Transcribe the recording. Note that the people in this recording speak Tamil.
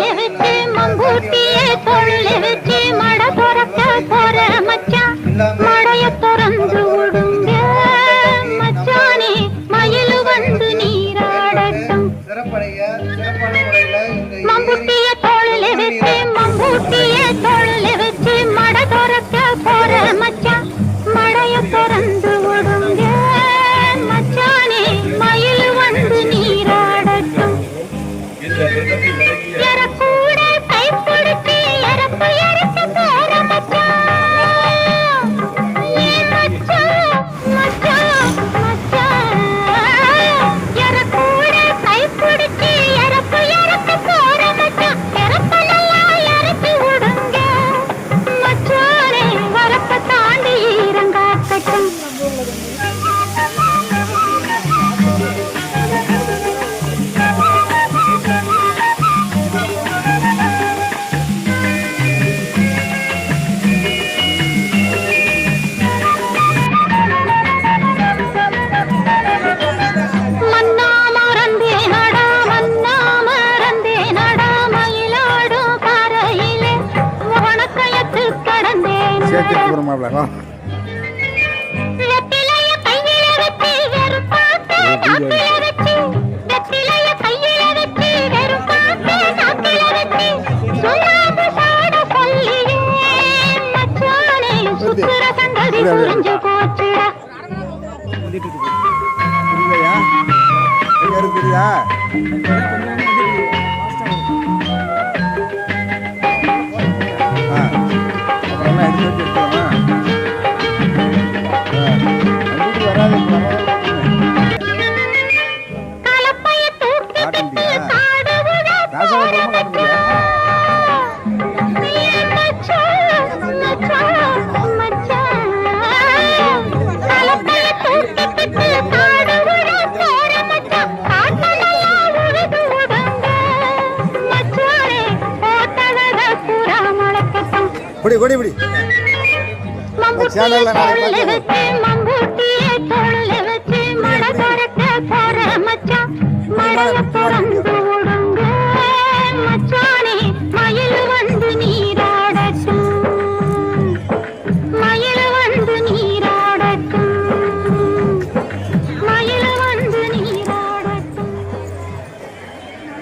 தொழிலுக்கு மம்பூட்டியே தொழிலுக்கு மட துறக்க போற மச்சான் மடைய துறந்து விடுங்க மச்சானே மயில் வந்து நீராடட்டும். மம்பூட்டிய தொழிலுக்கு மம்பூட்டிய புரியலையா? எங்க இருக்குறியா ஆ. எடுத்து வச்சு இப்படி இப்படி இப்படி சேனல்ல மம்பூட்டியே தோளில் வச்சு மட கடக்க போற மச்சான். மடல போறாங்க